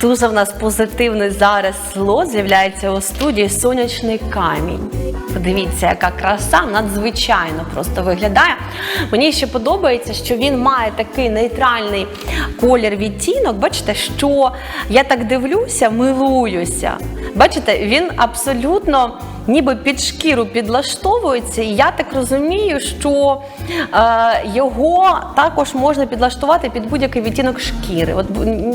Дуже в нас позитивне зараз слот з'являється у студії сонячний камінь. Подивіться, яка краса надзвичайно просто виглядає. Мені ще подобається, що він має такий нейтральний колір відтінок. Бачите, що я так дивлюся, милуюся. Бачите, він абсолютно ніби під шкіру підлаштовується. І я так розумію, що е, його також можна підлаштувати під будь-який відтінок шкіри. От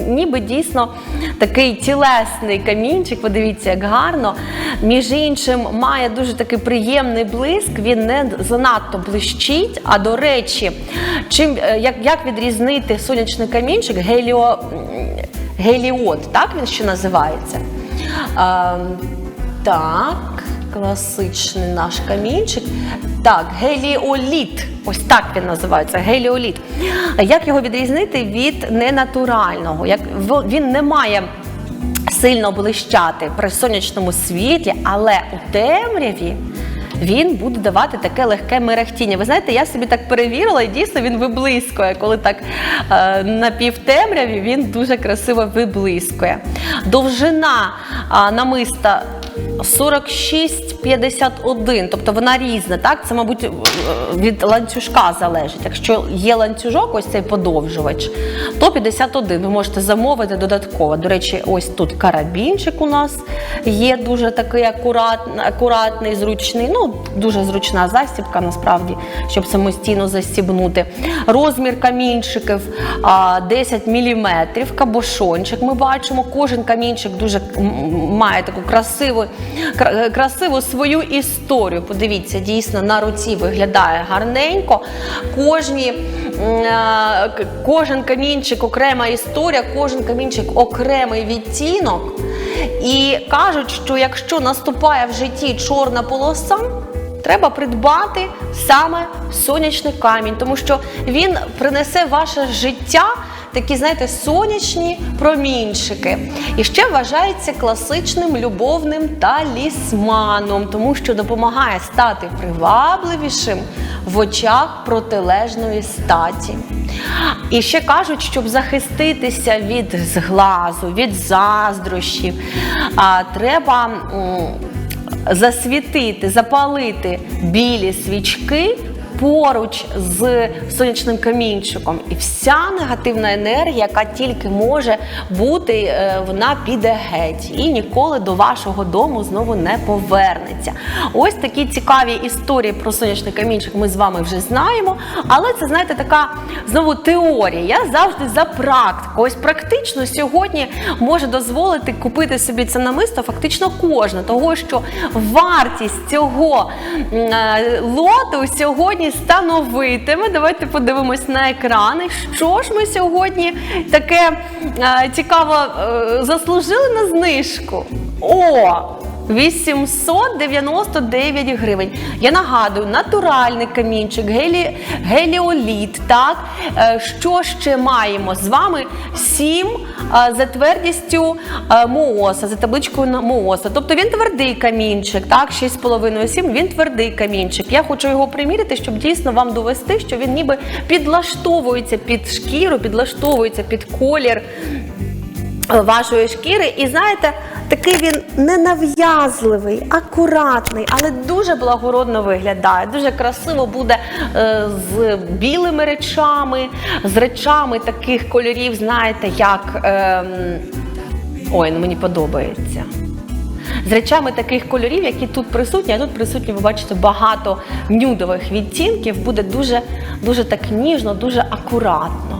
ніби дійсно такий тілесний камінчик, подивіться, як гарно. Між іншим, має дуже такий приємний блиск, він не занадто блищить. А до речі, чим, е, як, як відрізнити сонячний камінчик, геліо, геліод, так він ще називається. Ем, так, класичний наш камінчик. Так, геліоліт. Ось так він називається геліоліт. Як його відрізнити від ненатурального? Як він не має сильно блищати при сонячному світлі, але у темряві. Він буде давати таке легке мерехтіння. Ви знаєте, я собі так перевірила, і дійсно він виблискує. Коли так е, на півтемряві він дуже красиво виблискує. Довжина а, намиста 46,51, тобто вона різна, так? Це, мабуть, е, від ланцюжка залежить. Якщо є ланцюжок, ось цей подовжувач, то 51. Ви можете замовити додатково. До речі, ось тут карабінчик у нас є дуже такий акуратний, акуратний, зручний. Ну, дуже зручна застібка, насправді, щоб самостійно застібнути. Розмір камінчиків 10 мм, кабошончик ми бачимо. Кожен камінчик дуже має таку красиву, красиву свою історію. Подивіться, дійсно на руці виглядає гарненько. Кожні, к- кожен камінчик окрема історія, кожен камінчик окремий відтінок. І кажуть, що якщо наступає в житті чорна полоса, треба придбати саме сонячний камінь, тому що він принесе ваше життя такі, знаєте, сонячні промінчики. І ще вважається класичним любовним талісманом, тому що допомагає стати привабливішим в очах протилежної статі. І ще кажуть, щоб захиститися від зглазу, від заздрощів, треба. Засвітити, запалити білі свічки поруч з сонячним камінчиком. І вся негативна енергія, яка тільки може бути, е, вона піде геть і ніколи до вашого дому знову не повернеться. Ось такі цікаві історії про сонячний камінчик ми з вами вже знаємо. Але це, знаєте, така знову теорія. Я завжди за практику. Ось практично сьогодні може дозволити купити собі це намисто фактично кожна, того що вартість цього е, лоту сьогодні становитиме. Давайте подивимось на екрани. Що ж ми сьогодні таке е, цікаво е, заслужили на знижку? О! 899 гривень. Я нагадую, натуральний камінчик, гелі, геліоліт. Так? Е, Що ще маємо з вами? 7 за твердістю е, МООСа, за табличкою МООСа. Тобто він твердий камінчик, так, 6,5-7, він твердий камінчик. Я хочу його приміряти, щоб дійсно вам довести, що він ніби підлаштовується під шкіру, підлаштовується під колір вашої шкіри. І знаєте, такий він ненав'язливий, акуратний, але дуже благородно виглядає. Дуже красиво буде е, з білими речами, з речами таких кольорів, знаєте, як. ем, ой, ну мені подобається. З речами таких кольорів, які тут присутні, а тут присутні, ви бачите, багато нюдових відтінків, буде дуже, дуже так ніжно, дуже акуратно.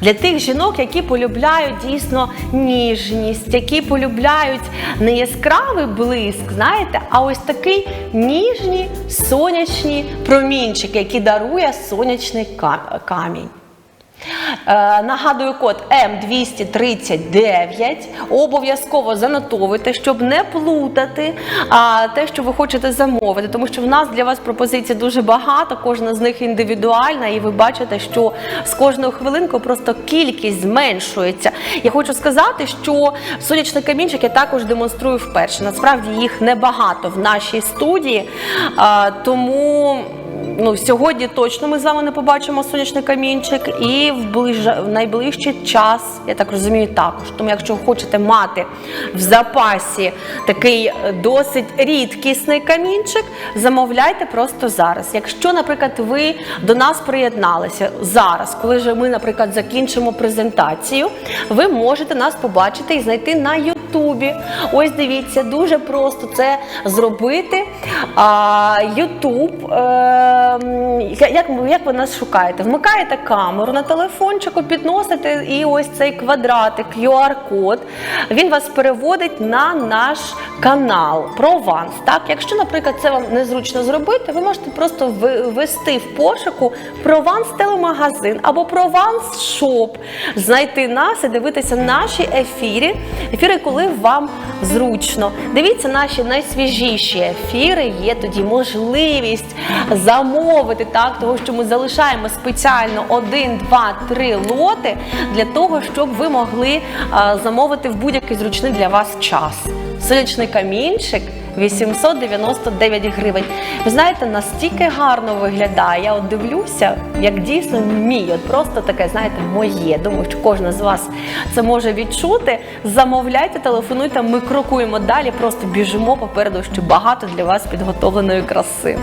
Для тих жінок, які полюбляють дійсно ніжність, які полюбляють не яскравий блиск, знаєте, а ось такий ніжні сонячні промінчики, які дарує сонячний камінь. Е, нагадую код М239. Обов'язково занотовуйте, щоб не плутати а, те, що ви хочете замовити, тому що в нас для вас пропозицій дуже багато, кожна з них індивідуальна, і ви бачите, що з кожною хвилинкою просто кількість зменшується. Я хочу сказати, що сонячний камінчик я також демонструю вперше. Насправді їх небагато в нашій студії, тому ну, сьогодні точно ми з вами не побачимо сонячний камінчик, і в, ближ... в найближчий час, я так розумію, також. Тому, якщо хочете мати в запасі такий е, досить рідкісний камінчик, замовляйте просто зараз. Якщо, наприклад, ви до нас приєдналися зараз, коли же ми, наприклад, закінчимо презентацію, ви можете нас побачити і знайти на Ютубі. Ось дивіться, дуже просто це зробити. А, Ютуб, е, як, як ви нас шукаєте? Вмикаєте камеру на телефончику, підносите і ось цей квадратик, QR-код, він вас переводить на наш канал Прованс. Так, якщо, наприклад, це вам незручно зробити, ви можете просто ввести в пошуку Прованс телемагазин або Прованс Шоп, знайти нас і дивитися наші ефіри, ефіри, коли вам зручно. Дивіться наші найсвіжіші ефіри. Є тоді можливість замовити так, тому що ми залишаємо спеціально один, два, три лоти для того, щоб ви могли замовити в будь-який зручний для вас час. Сонячний камінчик 899 гривень. Ви знаєте, настільки гарно виглядає. Я от дивлюся, як дійсно мій, от просто таке, знаєте, моє. Думаю, що кожна з вас це може відчути. Замовляйте, телефонуйте, ми крокуємо далі, просто біжимо попереду, що багато для вас підготовленої краси.